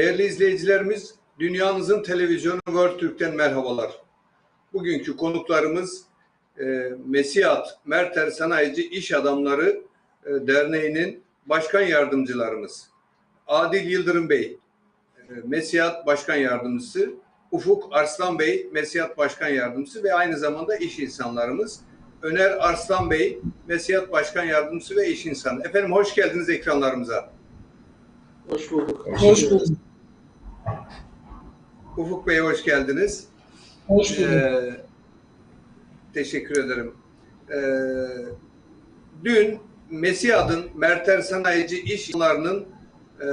Değerli izleyicilerimiz, dünyanızın televizyonu World Türk'ten merhabalar. Bugünkü konuklarımız e, Mesiyat Merter Sanayici İş Adamları e, Derneği'nin başkan yardımcılarımız. Adil Yıldırım Bey, e, Mesiyat Başkan Yardımcısı, Ufuk Arslan Bey, Mesiyat Başkan Yardımcısı ve aynı zamanda iş insanlarımız. Öner Arslan Bey, Mesiyat Başkan Yardımcısı ve iş insanı. Efendim hoş geldiniz ekranlarımıza. Hoş bulduk. Hoş bulduk. Ufuk Bey hoş geldiniz. Hoş bulduk. Ee, teşekkür ederim. Ee, dün Mesiyad'ın Merter Sanayici İş İnsanları'nın e,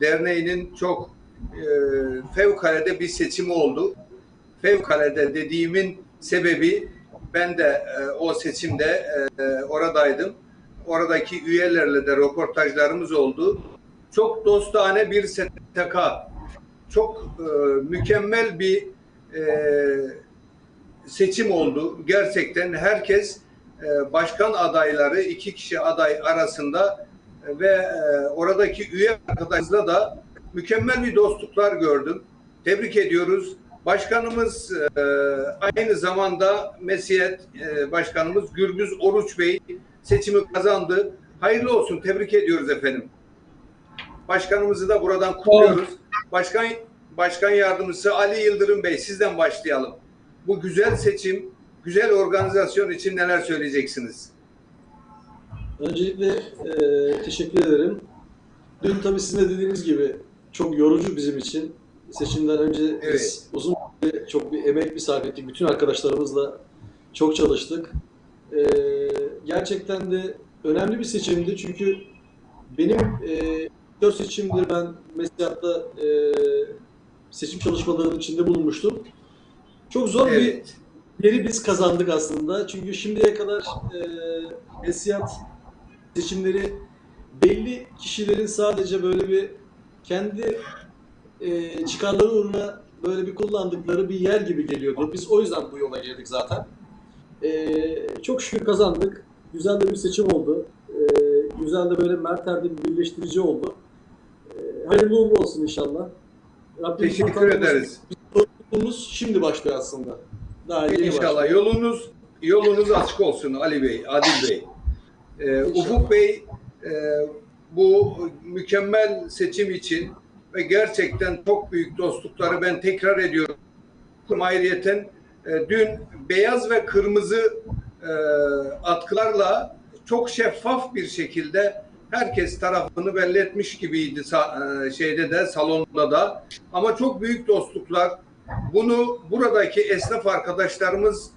derneğinin çok e, fevkalade bir seçimi oldu. Fevkalade dediğimin sebebi ben de e, o seçimde e, oradaydım. Oradaki üyelerle de röportajlarımız oldu. Çok dostane bir STK, çok e, mükemmel bir e, seçim oldu. Gerçekten herkes e, başkan adayları iki kişi aday arasında e, ve e, oradaki üye arkadaşlarla da mükemmel bir dostluklar gördüm. Tebrik ediyoruz. Başkanımız e, aynı zamanda Mesiyet e, Başkanımız Gürbüz Oruç Bey seçimi kazandı. Hayırlı olsun. Tebrik ediyoruz efendim. Başkanımızı da buradan kutluyoruz. Başkan Başkan Yardımcısı Ali Yıldırım Bey sizden başlayalım. Bu güzel seçim, güzel organizasyon için neler söyleyeceksiniz? Öncelikle e, teşekkür ederim. Dün tabii sizin de dediğiniz gibi çok yorucu bizim için. Seçimden önce biz Evet. uzun bir, çok bir emek bir sarf ettik. Bütün arkadaşlarımızla çok çalıştık. E, gerçekten de önemli bir seçimdi çünkü benim e, dört seçimdir ben Mesiyat'ta e, seçim çalışmalarının içinde bulunmuştum. Çok zor bir Evet. yeri biz kazandık aslında. Çünkü şimdiye kadar e, Mesiyat seçimleri belli kişilerin sadece böyle bir kendi e, çıkarları uğruna böyle bir kullandıkları bir yer gibi geliyordu. Biz o yüzden bu yola girdik zaten. E, çok şükür kazandık. Güzel de bir seçim oldu. E, güzel de böyle Merter'de bir birleştirici oldu. Hayırlı uğurlu olsun inşallah. Rabbim Teşekkür ederiz. Sorumluluğumuz şimdi başlıyor aslında. Daha yeni başlıyor. İnşallah yolunuz yolunuz açık olsun Ali Bey, Adil Bey. Ee, Ufuk Bey e, bu mükemmel seçim için ve gerçekten çok büyük dostlukları ben tekrar ediyorum. Ayrıyeten e, dün beyaz ve kırmızı e, atkılarla çok şeffaf bir şekilde herkes tarafını belli etmiş gibiydi e, şeyde de salonda da ama çok büyük dostluklar bunu buradaki esnaf arkadaşlarımızla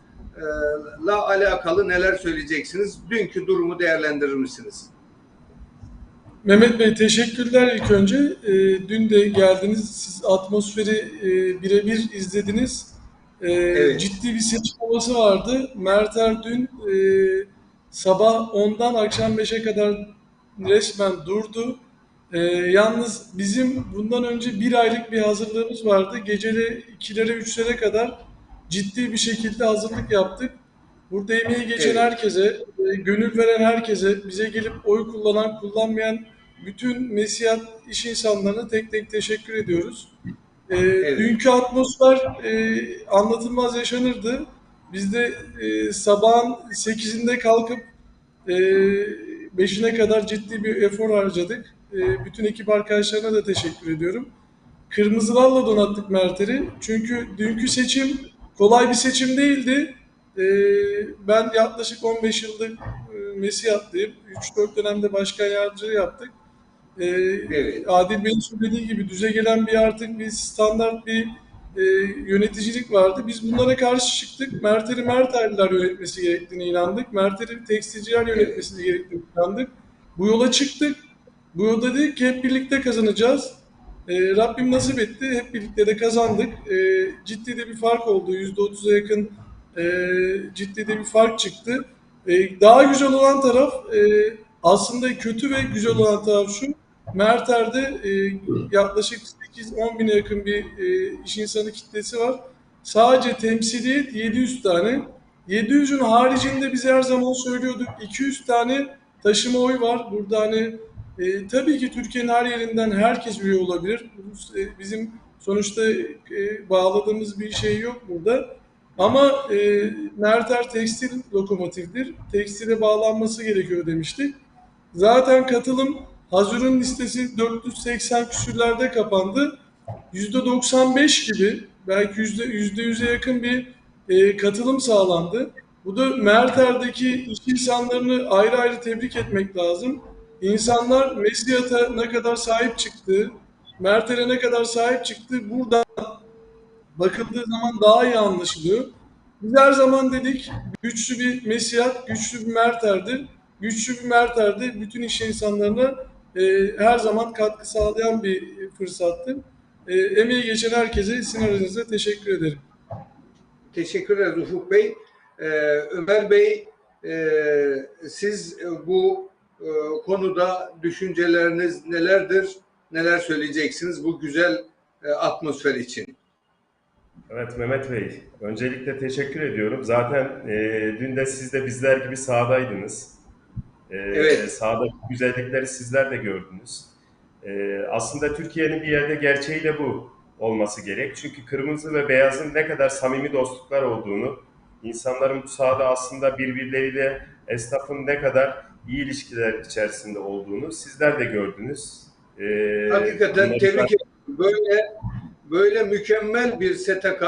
alakalı neler söyleyeceksiniz? Dünkü durumu değerlendirir misiniz? Mehmet Bey teşekkürler ilk önce. Ee, dün de geldiniz. Siz atmosferi e, birebir izlediniz. Ee, Evet. Ciddi bir seçim havası vardı. Merter dün e, sabah 10'dan akşam 5'e kadar resmen durdu. Ee, yalnız bizim bundan önce bir aylık bir hazırlığımız vardı. Geceli 2'lere 3'lere kadar ciddi bir şekilde hazırlık yaptık. Burada emeği geçen Evet. herkese, e, gönül veren herkese, bize gelip oy kullanan, kullanmayan bütün Mesiyat iş insanlarına tek tek teşekkür ediyoruz. E, Dünkü atmosfer e, anlatılmaz yaşanırdı. Biz de e, sabahın 8'inde kalkıp e, 5'ine kadar ciddi bir efor harcadık. E, bütün ekip arkadaşlarına da teşekkür ediyorum. Kırmızılarla donattık Merter'i. Çünkü dünkü seçim kolay bir seçim değildi. Ee, ben yaklaşık 15 yıldır e, Mesiyatlıyım. 3-4 dönemde başkan yardımcılığı yaptık. Ee, Evet. Adil Bey'in söylediği gibi düze gelen bir artık bir standart bir e, yöneticilik vardı. Biz bunlara karşı çıktık. Merter'i Merterliler yönetmesi gerektiğine inandık. Merter'i tekstilciler yönetmesi gerektiğine inandık. Bu yola çıktık. Bu yolda dedik ki hep birlikte kazanacağız. Ee, Rabbim nasip etti. Hep birlikte de kazandık. Ee, ciddi de bir fark oldu. %30'a yakın e, ciddi de bir fark çıktı. E, daha güzel olan taraf e, aslında kötü ve güzel olan taraf şu. Merter'de e, yaklaşık 8-10 bine yakın bir e, iş insanı kitlesi var. Sadece temsiliyet 700 tane. 700'ün haricinde biz her zaman söylüyorduk 200 tane taşıma oy var. Burada hani E, tabii ki Türkiye'nin her yerinden herkes üye olabilir. E, Bizim sonuçta e, bağladığımız bir şey yok burada. Ama e, Merter tekstil lokomotiftir. Tekstile bağlanması gerekiyor demiştik. Zaten katılım Hazır'ın listesi 480 küsürlerde kapandı. %95 gibi belki yüzde 100'e yakın bir e, katılım sağlandı. Bu da Merter'deki iş insanlarını ayrı ayrı tebrik etmek lazım. İnsanlar Mesiyat'a ne kadar sahip çıktı, Merter'e ne kadar sahip çıktı burada bakıldığı zaman daha iyi anlaşılıyor. Biz her zaman dedik güçlü bir Mesiyat, güçlü bir Merter'dir. Güçlü bir Merter'de bütün iş insanlarına e, her zaman katkı sağlayan bir fırsattır. E, emeği geçen herkese sizin teşekkür ederim. Teşekkür ederiz Ufuk Bey. Ee, Ömer Bey, e, siz e, bu e, konuda düşünceleriniz nelerdir? Neler söyleyeceksiniz bu güzel e, atmosfer için? Evet Mehmet Bey, öncelikle teşekkür ediyorum. Zaten e, dün de siz de bizler gibi sahadaydınız. E, Evet. Sahadaki güzellikleri sizler de gördünüz. E, aslında Türkiye'nin bir yerde gerçeği de bu olması gerek. Çünkü kırmızı ve beyazın ne kadar samimi dostluklar olduğunu, insanların bu sahada aslında birbirleriyle esnafın ne kadar iyi ilişkiler içerisinde olduğunu sizler de gördünüz. E, Hakikaten tebrik ederim. Böyle böyle mükemmel bir STK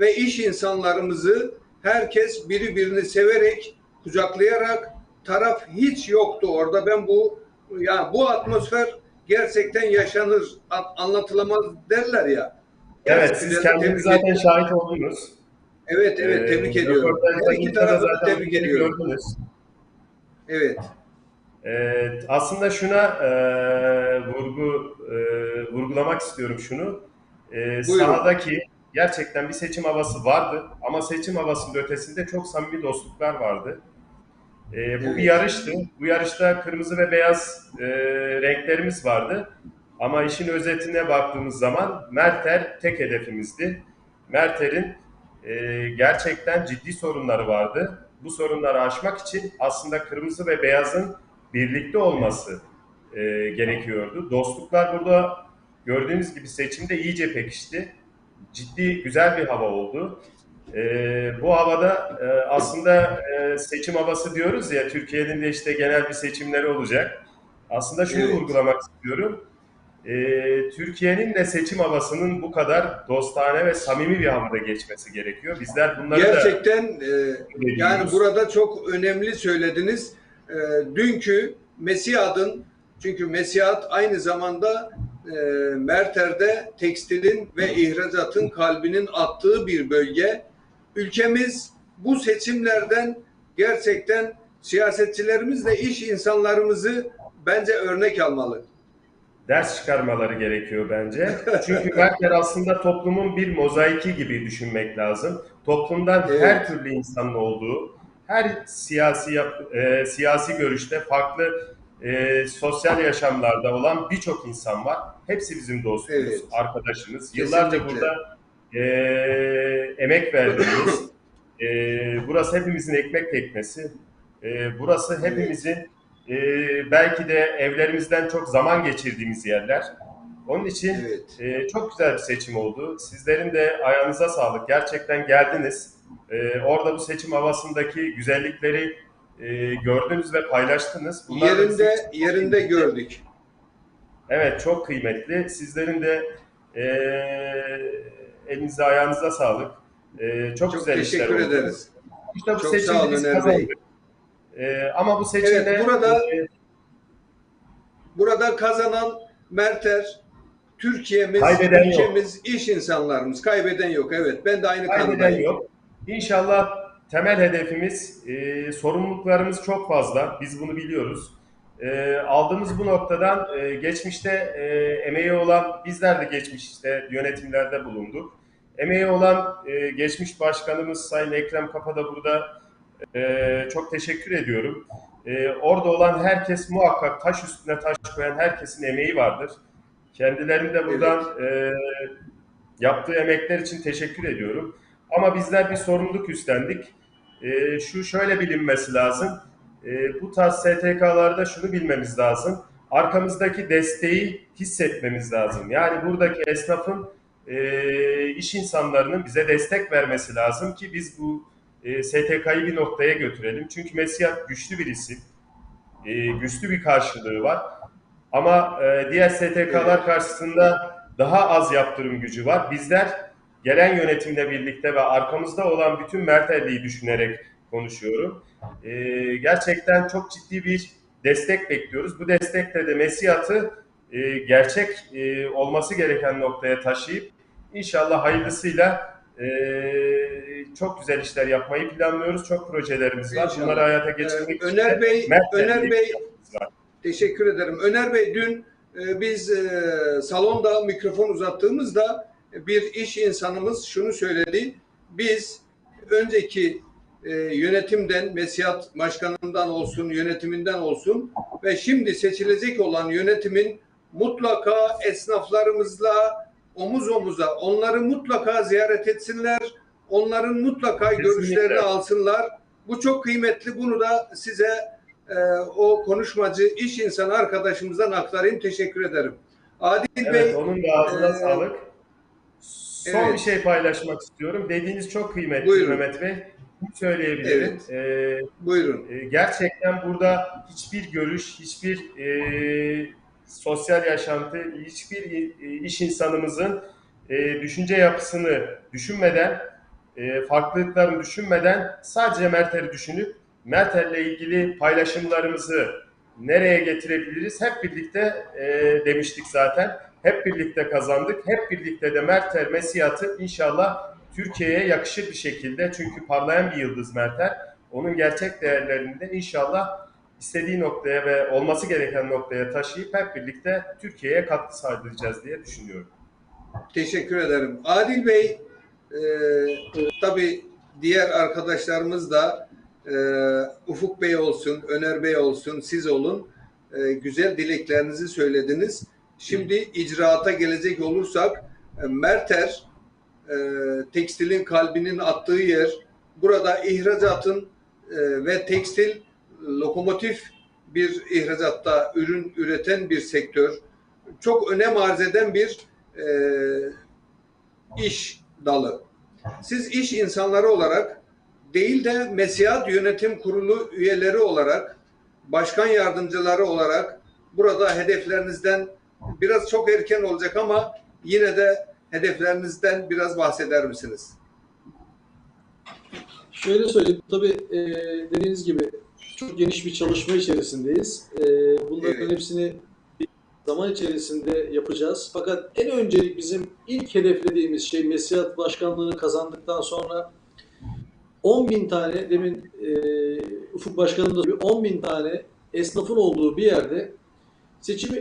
ve iş insanlarımızı herkes biri birini severek, kucaklayarak taraf hiç yoktu orada. Ben bu ya bu atmosfer gerçekten yaşanır, anlatılamaz derler ya. Evet, siz kendiniz zaten ediyorum. şahit oldunuz. Evet, evet Ee, tebrik ediyorum. röportajda Her iki tarafı da tebrik ediyorum. gördünüz. Evet. Ee, aslında şuna e, vurgu e, vurgulamak istiyorum şunu. E, Buyurun. sahadaki gerçekten bir seçim havası vardı ama seçim havasının ötesinde çok samimi dostluklar vardı. E, bu Evet. bir yarıştı. Bu yarışta kırmızı ve beyaz e, renklerimiz vardı. Ama işin özetine baktığımız zaman Merter tek hedefimizdi. Merter'in e, gerçekten ciddi sorunları vardı. Bu sorunları aşmak için aslında kırmızı ve beyazın birlikte olması e, gerekiyordu. Dostluklar burada gördüğünüz gibi seçimde iyice pekişti. Ciddi güzel bir hava oldu. E, bu havada e, aslında e, seçim havası diyoruz ya Türkiye'nin de işte genel bir seçimleri olacak. Aslında şunu Evet. vurgulamak istiyorum. E, Türkiye'nin de seçim havasının bu kadar dostane ve samimi bir havada geçmesi gerekiyor. Bizler bunları da Gerçekten e, biliyoruz. Yani burada çok önemli söylediniz. E, dünkü Mesihad'ın çünkü Mesihad aynı zamanda e, Merter'de tekstilin ve ihracatın kalbinin attığı bir bölge. Ülkemiz bu seçimlerden gerçekten siyasetçilerimiz de iş insanlarımızı bence örnek almalı. ders çıkarmaları gerekiyor bence. Çünkü Merkel aslında toplumun bir mozaiki gibi düşünmek lazım. Toplumdan Evet. her türlü insanın olduğu, her siyasi e, siyasi görüşte farklı e, sosyal yaşamlarda olan birçok insan var. Hepsi bizim dostumuz, Evet. arkadaşımız. Yıllarca Kesinlikle. burada e, emek verdiğimiz, e, burası hepimizin ekmek teknesi. E, burası hepimizin e, belki de evlerimizden çok zaman geçirdiğimiz yerler. Onun için Evet. e, çok güzel bir seçim oldu. Sizlerin de ayağınıza sağlık. Gerçekten geldiniz. E, orada bu seçim havasındaki güzellikleri e, gördünüz ve paylaştınız. Bunlar Yerinde yerinde kıymetli. gördük. Evet çok kıymetli. Sizlerin de e, elinize ayağınıza sağlık. E, çok, Çok güzel işler teşekkür oldu. ederiz. İşte bu Çok sağ olun Öner Bey. E, ama bu seçimde Evet, burada- e, Burada kazanan Merter, Türkiye'miz, Kaybeden yok. ülkemiz, iş insanlarımız. Kaybeden yok. Evet, ben de aynı Kaybeden kanıdayım. yok. İnşallah temel hedefimiz, e, sorumluluklarımız çok fazla. Biz bunu biliyoruz. E, aldığımız bu noktadan e, geçmişte e, emeği olan, bizler de geçmişte yönetimlerde bulunduk. Emeği olan e, geçmiş başkanımız Sayın Ekrem Kapa da burada e, çok teşekkür ediyorum. E, orada olan herkes muhakkak taş üstüne taş koyan herkesin emeği vardır. Kendilerine de buradan e, yaptığı emekler için teşekkür ediyorum. Ama bizler bir sorumluluk üstlendik. Ee, şu şöyle bilinmesi lazım. Ee, bu tarz STK'larda şunu bilmemiz lazım. arkamızdaki desteği hissetmemiz lazım. Yani buradaki esnafın e, iş insanlarının bize destek vermesi lazım ki biz bu e, STK'yı bir noktaya götürelim. Çünkü Mesiyat güçlü bir isim. E, güçlü bir karşılığı var. Ama e, diğer STK'lar karşısında daha az yaptırım gücü var. Bizler gelen yönetimle birlikte ve arkamızda olan bütün Mertelli'yi düşünerek konuşuyorum. E, gerçekten çok ciddi bir destek bekliyoruz. Bu destekle de Mesiyat'ı e, gerçek e, olması gereken noktaya taşıyıp inşallah hayırlısıyla e, çok güzel işler yapmayı planlıyoruz. Çok projelerimiz var. İnşallah. Bunları hayata geçirmek Ee, için Öner Bey, Öner Bey. Teşekkür ederim. Öner Bey dün e, biz e, salonda mikrofon uzattığımızda bir iş insanımız şunu söyledi. Biz önceki e, yönetimden, Mesiyat Başkanı'ndan olsun, yönetiminden olsun ve şimdi seçilecek olan yönetimin mutlaka esnaflarımızla omuz omuza onları mutlaka ziyaret etsinler. Onların mutlaka Kesinlikle. görüşlerini alsınlar. Bu çok kıymetli. Bunu da size e, o konuşmacı iş insanı arkadaşımızdan aktarayım. Teşekkür ederim. Adil Evet, Bey, onun da ağzına e, sağlık. Son evet. bir şey paylaşmak istiyorum. Dediğiniz çok kıymetli Buyurun. Mehmet Bey. Söyleyebilirim. Ee, buyurun. e, gerçekten burada hiçbir görüş, hiçbir e, sosyal yaşantı, hiçbir e, iş insanımızın e, düşünce yapısını düşünmeden, e, farklılıklarını düşünmeden sadece Mertel'i düşünüp Mertel'le ilgili paylaşımlarımızı nereye getirebiliriz hep birlikte e, demiştik zaten. Hep birlikte kazandık. Hep birlikte de Mertel Mesiyat'ı inşallah Türkiye'ye yakışır bir şekilde çünkü parlayan bir yıldız Mertel. Onun gerçek değerlerini de inşallah istediği noktaya ve olması gereken noktaya taşıyıp hep birlikte Türkiye'ye katkı sağlayacağız diye düşünüyorum. Teşekkür ederim. Adil Bey, e, tabii diğer arkadaşlarımız da e, Ufuk Bey olsun, Öner Bey olsun, siz olun. E, güzel dileklerinizi söylediniz. Şimdi icraata gelecek olursak e, Merter e, tekstilin kalbinin attığı yer. Burada ihracatın e, ve tekstil lokomotif bir ihracatta ürün üreten bir sektör. Çok önem arz eden bir e, iş dalı. Siz iş insanları olarak değil de Mesiyat Yönetim Kurulu üyeleri olarak, başkan yardımcıları olarak burada hedeflerinizden biraz çok erken olacak ama yine de hedeflerinizden biraz bahseder misiniz? Şöyle söyleyeyim, tabii e, dediğiniz gibi çok geniş bir çalışma içerisindeyiz. E, bunların Evet. hepsini bir zaman içerisinde yapacağız. Fakat en öncelik bizim ilk hedeflediğimiz şey Mesiyat Başkanlığı'nı kazandıktan sonra 10 bin tane, demin e, Ufuk Başkanım da 10 bin tane esnafın olduğu bir yerde seçime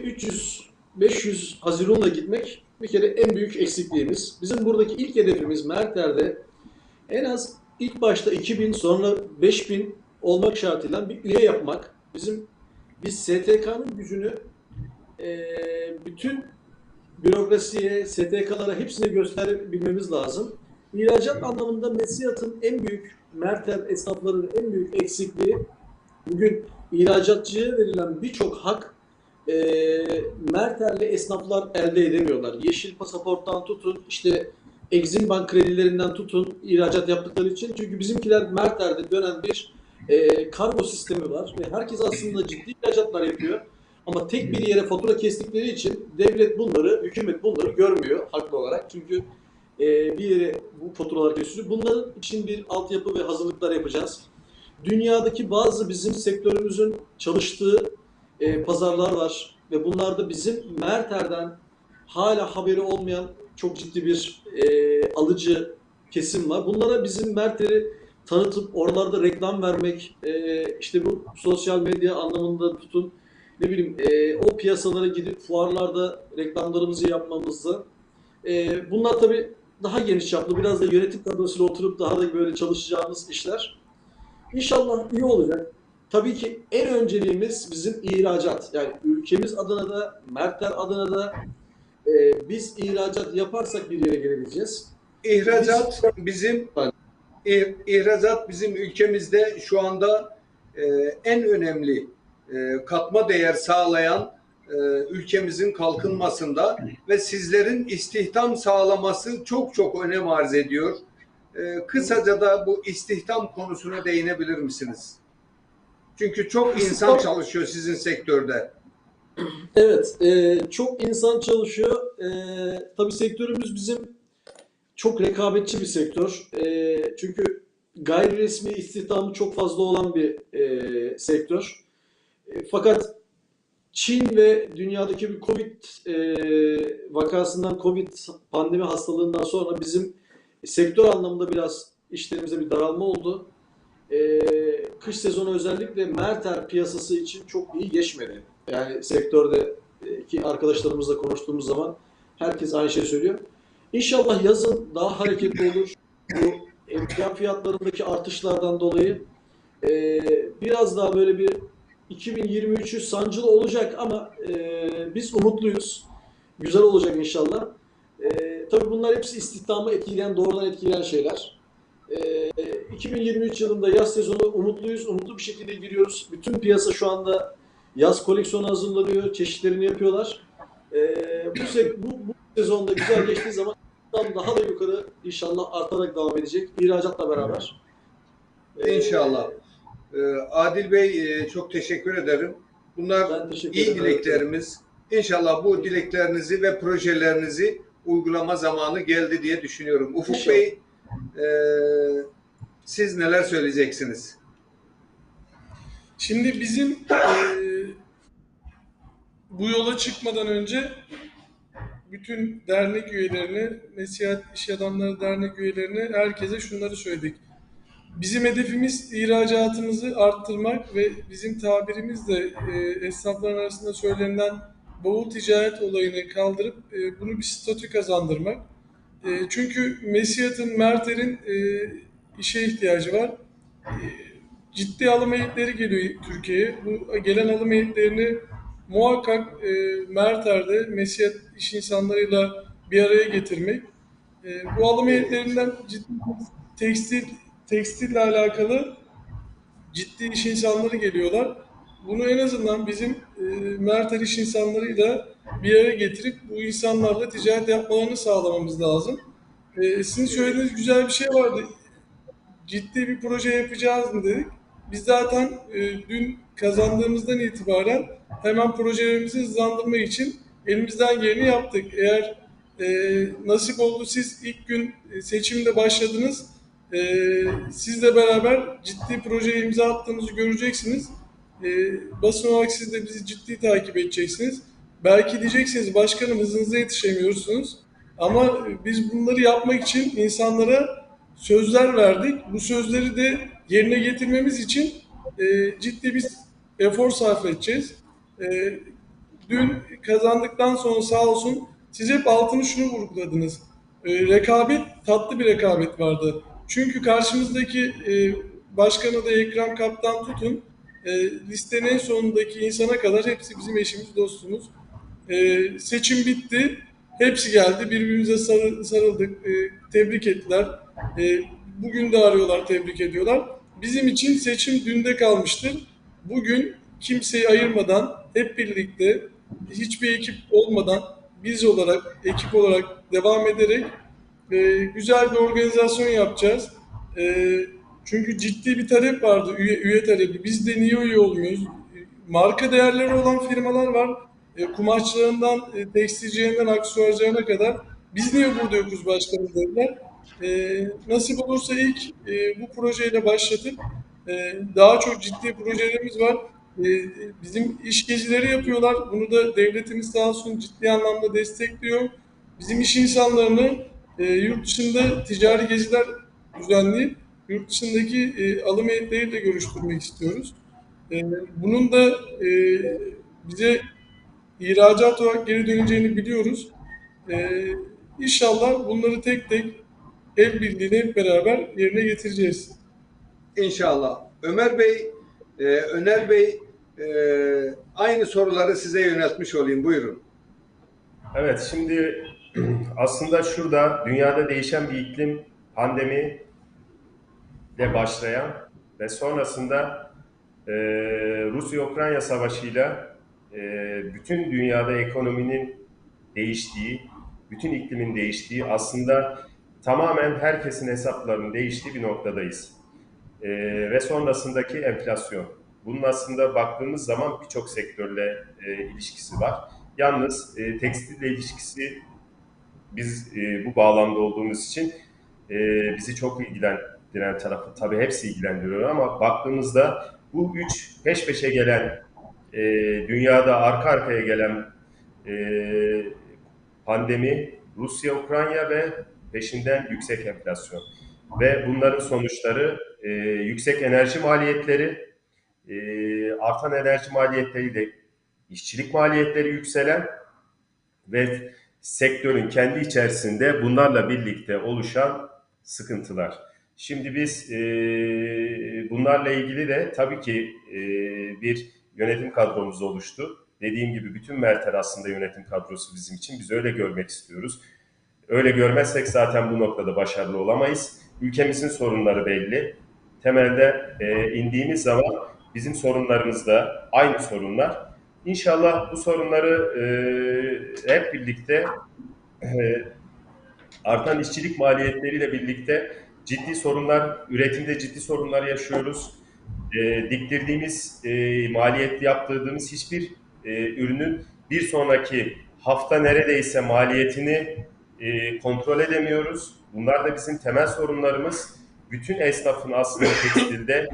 300-500 Haziran'la gitmek bir kere en büyük eksikliğimiz. Bizim buradaki ilk hedefimiz Merter'de en az ilk başta 2000 sonra 5000 olmak şartıyla bir üye yapmak. Bizim biz STK'nın gücünü eee, bütün bürokrasiye, STK'lara hepsine gösterebilmemiz lazım. İhracat anlamında Mesiyat'ın en büyük Merter esnaflarının en büyük eksikliği bugün ihracatçıya verilen birçok hak eee Merter'li esnaflar elde edemiyorlar. Yeşil pasaporttan tutun, işte Exim Bank kredilerinden tutun ihracat yaptıkları için. Çünkü bizimkiler Merter'de dönen bir e, kargo sistemi var ve herkes aslında ciddi ihracatlar yapıyor. Ama tek bir yere fatura kestikleri için devlet bunları, hükümet bunları görmüyor haklı olarak. Çünkü e, bir yere bu faturalar kesiliyor. Bunların için bir altyapı ve hazırlıklar yapacağız. Dünyadaki bazı bizim sektörümüzün çalıştığı e, pazarlar var ve bunlarda bizim Merter'den hala haberi olmayan çok ciddi bir e, alıcı kesim var. Bunlara bizim Merter'i tanıtıp oralarda reklam vermek, e, işte bu sosyal medya anlamında tutun, ne bileyim e, o piyasalara gidip fuarlarda reklamlarımızı yapmamızı. E, bunlar tabii daha geniş çaplı, biraz da yönetim kadrosuyla oturup daha da böyle çalışacağımız işler. İnşallah iyi olacak. Tabii ki en önceliğimiz bizim ihracat. Yani ülkemiz adına da, Mertler adına da e, biz ihracat yaparsak bir yere gelebileceğiz. İhracat bizim İh- ihracat bizim ülkemizde şu anda e, en önemli e, katma değer sağlayan e, ülkemizin kalkınmasında ve sizlerin istihdam sağlaması çok çok önem arz ediyor. E, kısaca da bu istihdam konusuna değinebilir misiniz? Çünkü çok insan çalışıyor sizin sektörde. Evet, e, çok insan çalışıyor. E, tabii sektörümüz bizim çok rekabetçi bir sektör. E, çünkü gayri resmi istihdamı çok fazla olan bir e, sektör. E, fakat Çin ve dünyadaki bir Covid e, vakasından, Covid pandemi hastalığından sonra bizim sektör anlamında biraz işlerimize bir daralma oldu. E, kış sezonu özellikle Merter piyasası için çok iyi geçmedi. Yani sektördeki arkadaşlarımızla konuştuğumuz zaman herkes aynı şeyi söylüyor. İnşallah yazın daha hareketli olur. Bu emtia fiyatlarındaki artışlardan dolayı e, biraz daha böyle bir 2023'ü sancılı olacak ama e, biz umutluyuz. Güzel olacak inşallah. E, tabii bunlar hepsi istihdamı etkileyen, doğrudan etkileyen şeyler. E, 2023 yılında yaz sezonu umutluyuz. Umutlu bir şekilde giriyoruz. Bütün piyasa şu anda yaz koleksiyonu hazırlanıyor. Çeşitlerini yapıyorlar. E, bu, bu, bu sezonda güzel geçtiği zaman daha da yukarı inşallah artarak devam edecek. İhracatla beraber. E, İnşallah. Adil Bey e, çok teşekkür ederim. Bunlar teşekkür iyi ederim. dileklerimiz. İnşallah bu dileklerinizi ve projelerinizi uygulama zamanı geldi diye düşünüyorum. Ufuk. Bey, e, siz neler söyleyeceksiniz? Şimdi bizim eee, bu yola çıkmadan önce bütün dernek üyelerine, Nesihat İş Adamları Dernek üyelerine herkese şunları söyledik. Bizim hedefimiz ihracatımızı arttırmak ve bizim tabirimizle e, esnafların arasında söylenen bavul ticaret olayını kaldırıp e, bunu bir statü kazandırmak. E, çünkü Mesiyat'ın, Merter'in e, işe ihtiyacı var. E, ciddi alım heyetleri geliyor Türkiye'ye. Bu gelen alım heyetlerini muhakkak e, Merter'de Mesiyat iş insanlarıyla bir araya getirmek. E, bu alım heyetlerinden ciddi tekstil tekstille alakalı ciddi iş insanları geliyorlar. Bunu en azından bizim e, Merter iş insanlarıyla bir araya getirip bu insanlarla ticaret yapmalarını sağlamamız lazım. E, sizin söylediğiniz güzel bir şey vardı. Ciddi bir proje yapacağız mı dedik. Biz zaten e, dün kazandığımızdan itibaren hemen projelerimizi hızlandırmak için elimizden geleni yaptık. Eğer e, nasip oldu siz ilk gün e, seçimde başladınız. E, sizle beraber ciddi projeye imza attığımızı göreceksiniz. E, basın olarak siz de bizi ciddi takip edeceksiniz. Belki diyeceksiniz başkanım hızınıza yetişemiyorsunuz. Ama biz bunları yapmak için insanlara sözler verdik. Bu sözleri de yerine getirmemiz için e, ciddi bir efor sarf edeceğiz. E, dün kazandıktan sonra sağ olsun siz hep altını şunu vurguladınız. E, rekabet, tatlı bir rekabet vardı. Çünkü karşımızdaki e, başkan adayı Ekrem Kaptan tutun, e, listenin en sonundaki insana kadar hepsi bizim eşimiz, dostumuz. E, seçim bitti, hepsi geldi, birbirimize sarı- sarıldık, e, tebrik ettiler. E, bugün de arıyorlar, tebrik ediyorlar. Bizim için seçim dünde kalmıştır. Bugün kimseyi ayırmadan, hep birlikte, hiçbir ekip olmadan, biz olarak, ekip olarak devam ederek e, güzel bir organizasyon yapacağız. E, çünkü ciddi bir talep vardı, üye, üye talebi. Biz de niye üye olmuyoruz? Marka değerleri olan firmalar var. E, kumaşçılarından, e, tekstilcilerinden, aksesuarcılarına kadar. Biz niye burada yokuz başkanım dediler. E, nasip olursa ilk e, bu projeyle başlatıp e, daha çok ciddi projelerimiz var. E, bizim iş gezileri yapıyorlar. Bunu da devletimiz sağ olsun ciddi anlamda destekliyor. Bizim iş insanlarını e, yurt dışında ticari geziler düzenleyip yurt dışındaki e, alım heyetleriyle görüştürmek istiyoruz. E, bunun da e, bize ihracat olarak geri döneceğini biliyoruz. E, inşallah bunları tek tek el birliğiyle hep beraber yerine getireceğiz. İnşallah. Ömer Bey, e, Öner Bey e, aynı soruları size yöneltmiş olayım. Buyurun. Evet, şimdi aslında şurada dünyada değişen bir iklim pandemi ile başlayan ve sonrasında e, Rusya-Ukrayna savaşıyla e, bütün dünyada ekonominin değiştiği, bütün iklimin değiştiği, aslında tamamen herkesin hesaplarının değiştiği bir noktadayız. E, ve sonrasındaki enflasyon. Bunun aslında baktığımız zaman birçok sektörle e, ilişkisi var. Yalnız e, tekstille ilişkisi biz e, bu bağlamda olduğumuz için e, bizi çok ilgilendiren tarafı tabii hepsi ilgilendiriyor ama baktığımızda bu üç peş peşe gelen e, dünyada arka arkaya gelen e, pandemi, Rusya, Ukrayna ve peşinden yüksek enflasyon ve bunların sonuçları e, yüksek enerji maliyetleri, e, artan enerji maliyetleriyle işçilik maliyetleri yükselen ve sektörün kendi içerisinde bunlarla birlikte oluşan sıkıntılar. Şimdi biz e, bunlarla ilgili de tabii ki e, bir yönetim kadromuz oluştu. Dediğim gibi bütün Merter aslında yönetim kadrosu bizim için. Biz öyle görmek istiyoruz. Öyle görmezsek zaten bu noktada başarılı olamayız. Ülkemizin sorunları belli. Temelde e, indiğimiz zaman bizim sorunlarımız da aynı sorunlar. İnşallah bu sorunları e, hep birlikte e, artan işçilik maliyetleriyle birlikte ciddi sorunlar, üretimde ciddi sorunlar yaşıyoruz. E, diktirdiğimiz, e, maliyetli yaptırdığımız hiçbir e, ürünün bir sonraki hafta neredeyse maliyetini e, kontrol edemiyoruz. Bunlar da bizim temel sorunlarımız. Bütün esnafın aslında tekstilde,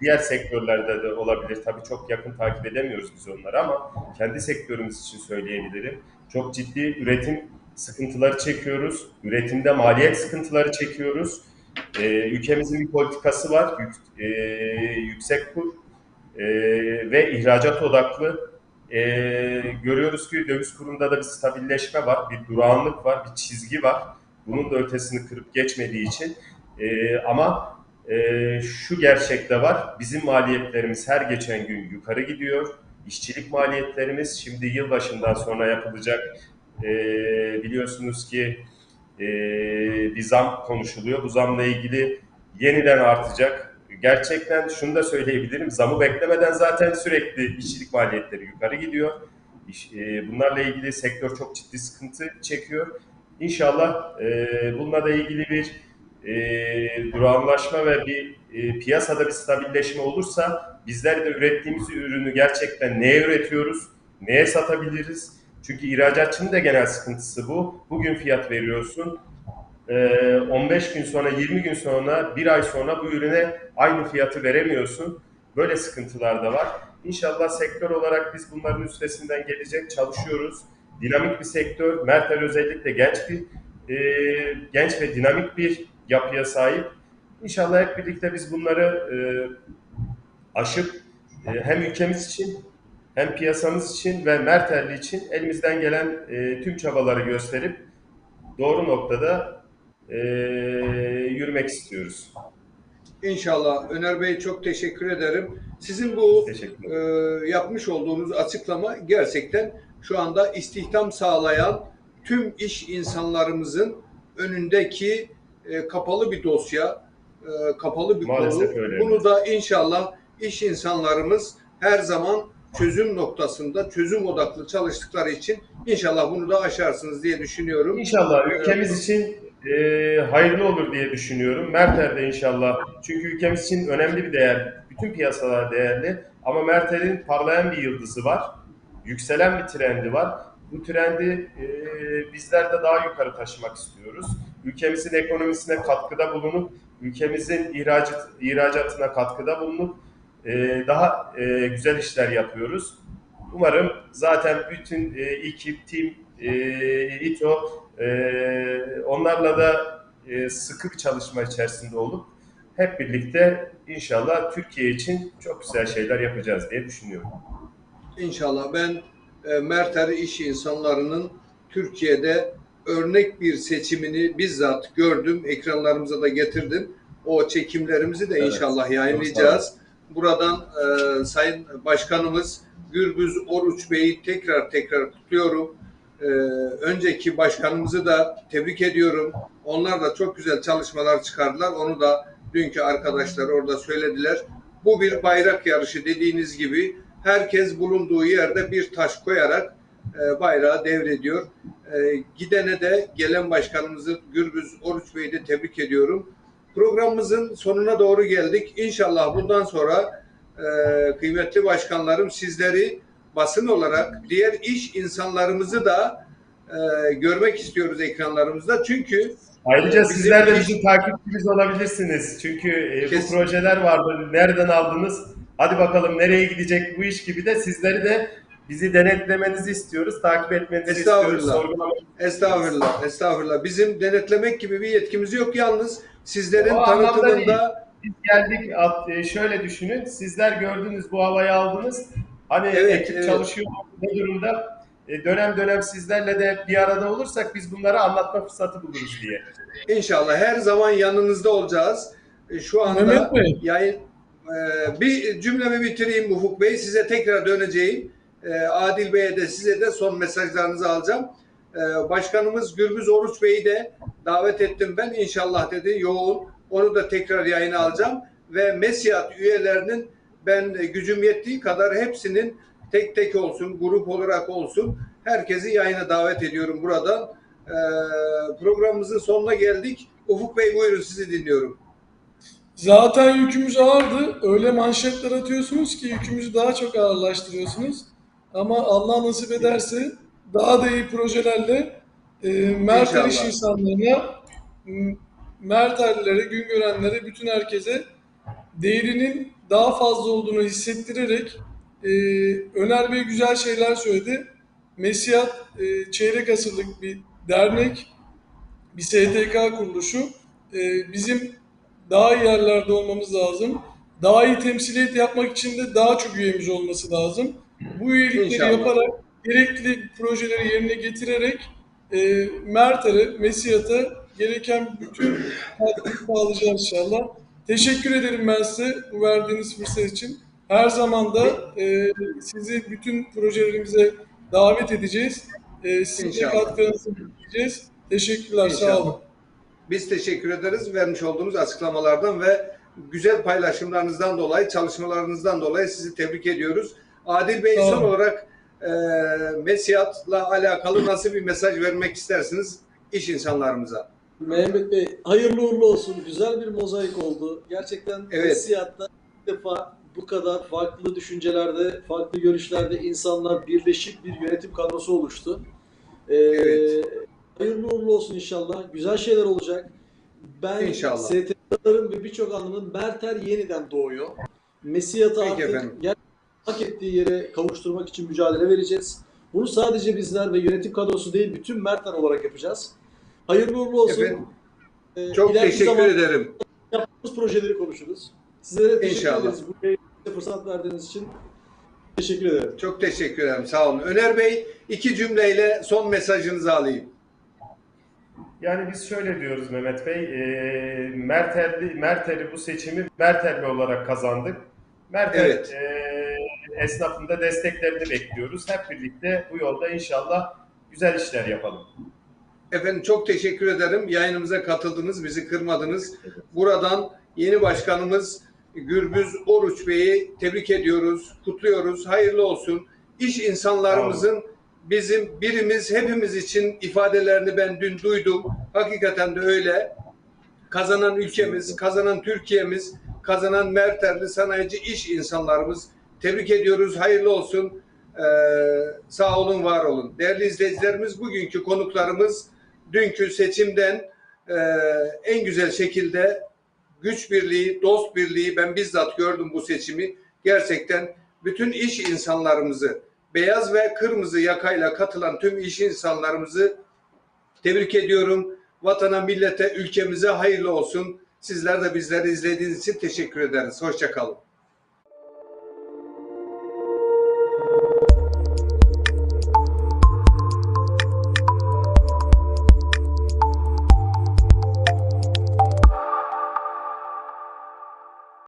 diğer sektörlerde de olabilir. Tabii çok yakın takip edemiyoruz biz onları ama kendi sektörümüz için söyleyebilirim. Çok ciddi üretim sıkıntıları çekiyoruz. Üretimde maliyet sıkıntıları çekiyoruz. Ee, ülkemizin bir politikası var. Yük, e, yüksek kur e, ve ihracat odaklı. E, görüyoruz ki döviz kurunda da bir stabilleşme var, bir durağanlık var, bir çizgi var. Bunun da ötesini kırıp geçmediği için. E, ama e, şu gerçek de var. Bizim maliyetlerimiz her geçen gün yukarı gidiyor. İşçilik maliyetlerimiz şimdi yılbaşından sonra yapılacak e, biliyorsunuz ki e, bir zam konuşuluyor. Bu zamla ilgili yeniden artacak. Gerçekten şunu da söyleyebilirim. Zamı beklemeden zaten sürekli işçilik maliyetleri yukarı gidiyor. E, bunlarla ilgili sektör çok ciddi sıkıntı çekiyor. İnşallah e, bununla da ilgili bir e, durağanlaşma ve bir e, piyasada bir stabilleşme olursa bizler de ürettiğimiz ürünü gerçekten neye üretiyoruz, neye satabiliriz? Çünkü ihracatçının da genel sıkıntısı bu. Bugün fiyat veriyorsun. Ee, 15 gün sonra, 20 gün sonra, bir ay sonra bu ürüne aynı fiyatı veremiyorsun. Böyle sıkıntılar da var. İnşallah sektör olarak biz bunların üstesinden gelecek, çalışıyoruz. Dinamik bir sektör. Mertel özellikle genç bir e, genç ve dinamik bir yapıya sahip. İnşallah hep birlikte biz bunları e, aşıp e, hem ülkemiz için hem piyasamız için ve Mertelli için elimizden gelen e, tüm çabaları gösterip doğru noktada e, yürümek istiyoruz. İnşallah. Öner Bey çok teşekkür ederim. Sizin bu e, yapmış olduğunuz açıklama gerçekten şu anda istihdam sağlayan tüm iş insanlarımızın önündeki e, kapalı bir dosya, e, kapalı bir Maalesef konu. öyle. Bunu da inşallah iş insanlarımız her zaman çözüm noktasında, çözüm odaklı çalıştıkları için inşallah bunu da aşarsınız diye düşünüyorum. İnşallah ülkemiz için e, hayırlı olur diye düşünüyorum. Mertel de inşallah. Çünkü ülkemiz için önemli bir değer. Bütün piyasalar değerli. Ama Mertel'in parlayan bir yıldızı var. Yükselen bir trendi var. Bu trendi e, bizler de daha yukarı taşımak istiyoruz. Ülkemizin ekonomisine katkıda bulunup, ülkemizin ihracat, ihracatına katkıda bulunup e, daha e, güzel işler yapıyoruz. Umarım zaten bütün e, ekip, tim, e, İTO e, onlarla da e, sıkı bir çalışma içerisinde olup hep birlikte inşallah Türkiye için çok güzel şeyler yapacağız diye düşünüyorum. İnşallah ben e, Merter iş insanlarının Türkiye'de örnek bir seçimini bizzat gördüm. Ekranlarımıza da getirdim. O çekimlerimizi de Evet, inşallah yayınlayacağız. Buradan e, Sayın Başkanımız Gürbüz Oruç Bey'i tekrar tekrar kutluyorum. E, önceki başkanımızı da tebrik ediyorum. Onlar da çok güzel çalışmalar çıkardılar. Onu da dünkü arkadaşlar orada söylediler. Bu bir bayrak yarışı dediğiniz gibi herkes bulunduğu yerde bir taş koyarak e, bayrağı devrediyor. E, gidene de gelen başkanımızı Gürbüz Oruç Bey'i de tebrik ediyorum. Programımızın sonuna doğru geldik. İnşallah bundan sonra e, kıymetli başkanlarım sizleri basın olarak diğer iş insanlarımızı da e, görmek istiyoruz ekranlarımızda. Çünkü Ayrıca Bizim sizler de iş- bizim takipçimiz olabilirsiniz. Çünkü e, bu Kesin. projeler vardı. Nereden aldınız? Hadi bakalım nereye gidecek bu iş gibi de sizleri de bizi denetlemenizi istiyoruz, takip etmenizi istiyoruz. Estağfurullah. Estağfurullah, estağfurullah. Bizim denetlemek gibi bir yetkimiz yok yalnız. Sizlerin O tanıtımında Biz geldik, e, şöyle düşünün. Sizler gördünüz bu havayı aldınız. Hani Evet, ekip evet. çalışıyor ne durumda? E, dönem dönem sizlerle de bir arada olursak biz bunları anlatma fırsatı buluruz diye. inşallah her zaman yanınızda olacağız. E, Şu anda Mehmet Bey. yayın e, bir cümlemi bitireyim Ufuk Bey. Size tekrar döneceğim. E, Adil Bey'e de size de son mesajlarınızı alacağım. E, Başkanımız Gürbüz Oruç Bey'i de davet ettim ben. İnşallah dedi yoğun. Onu da tekrar yayına alacağım. Ve Mesiyat üyelerinin ben gücüm yettiği kadar hepsinin tek tek olsun, grup olarak olsun herkesi yayına davet ediyorum buradan. E, programımızın sonuna geldik. Ufuk Bey buyurun sizi dinliyorum. Zaten yükümüz ağırdı. Öyle manşetler atıyorsunuz ki yükümüzü daha çok ağırlaştırıyorsunuz. Ama Allah nasip ederse daha da iyi projelerle e, Mertel iş insanlarına, m- Mertellilere, Güngörenlere, bütün herkese değerinin daha fazla olduğunu hissettirerek e, Öner Bey güzel şeyler söyledi. Mesiyat e, çeyrek asırlık bir dernek, bir STK kuruluşu. E, bizim daha iyi yerlerde olmamız lazım. Daha iyi temsiliyet yapmak için de daha çok üyemiz olması lazım. Bu üyelikleri İnşallah. yaparak, gerekli projeleri yerine getirerek e, Mert'e, Mesiyat'a gereken bütün katkıyı sağlayacağız inşallah. Teşekkür ederim ben size bu verdiğiniz fırsat için. Her zaman da e, sizi bütün projelerimize davet edeceğiz. E, sizin katkınızı bekleyeceğiz. Teşekkürler, sağ İnşallah. olun. Biz teşekkür ederiz vermiş olduğunuz açıklamalardan ve güzel paylaşımlarınızdan dolayı, çalışmalarınızdan dolayı sizi tebrik ediyoruz. Adil Bey Sağ son olarak e, Mesiyat'la alakalı nasıl bir mesaj vermek istersiniz iş insanlarımıza? Mehmet Bey hayırlı uğurlu olsun. Güzel bir mozaik oldu. Gerçekten Evet. Mesiyat'ta ilk defa bu kadar farklı düşüncelerde, farklı görüşlerde insanlar birleşik bir yönetim kadrosu oluştu. Ee, Evet. Hayırlı uğurlu olsun inşallah. Güzel şeyler olacak. Ben İnşallah. STK'ların ve birçok anlamın Merter yeniden doğuyor. Mesiyat'ı artık efendim. Hak ettiği yere kavuşturmak için mücadele vereceğiz. Bunu sadece bizler ve yönetim kadrosu değil bütün Merter olarak yapacağız. Hayırlı uğurlu olsun. Efendim, Ee, çok teşekkür ederim. Yaptığımız projeleri konuşuruz. Sizlere teşekkür İnşallah. ederiz. Bu fırsat verdiğiniz için teşekkür ederim. Çok teşekkür ederim. Sağ olun. Öner Bey iki cümleyle son mesajınızı alayım. Yani biz şöyle diyoruz Mehmet Bey, e, Mertel'i bu seçimi Mertelli olarak kazandık. Mertel Evet. e, esnafında desteklerini bekliyoruz. Hep birlikte bu yolda inşallah güzel işler yapalım. Efendim çok teşekkür ederim. Yayınımıza katıldınız, bizi kırmadınız. Buradan yeni başkanımız Gürbüz Oruç Bey'i tebrik ediyoruz, kutluyoruz. Hayırlı olsun. İş insanlarımızın bizim birimiz hepimiz için ifadelerini ben dün duydum. Hakikaten de öyle. Kazanan ülkemiz, kazanan Türkiye'miz, kazanan Merterli sanayici iş insanlarımız. Tebrik ediyoruz. Hayırlı olsun. Ee, sağ olun, var olun. Değerli izleyicilerimiz, bugünkü konuklarımız dünkü seçimden e, en güzel şekilde güç birliği, dost birliği ben bizzat gördüm bu seçimi. Gerçekten bütün iş insanlarımızı, beyaz ve kırmızı yakayla katılan tüm iş insanlarımızı tebrik ediyorum. Vatana, millete, ülkemize hayırlı olsun. Sizler de bizleri izlediğiniz için teşekkür ederiz. Hoşçakalın.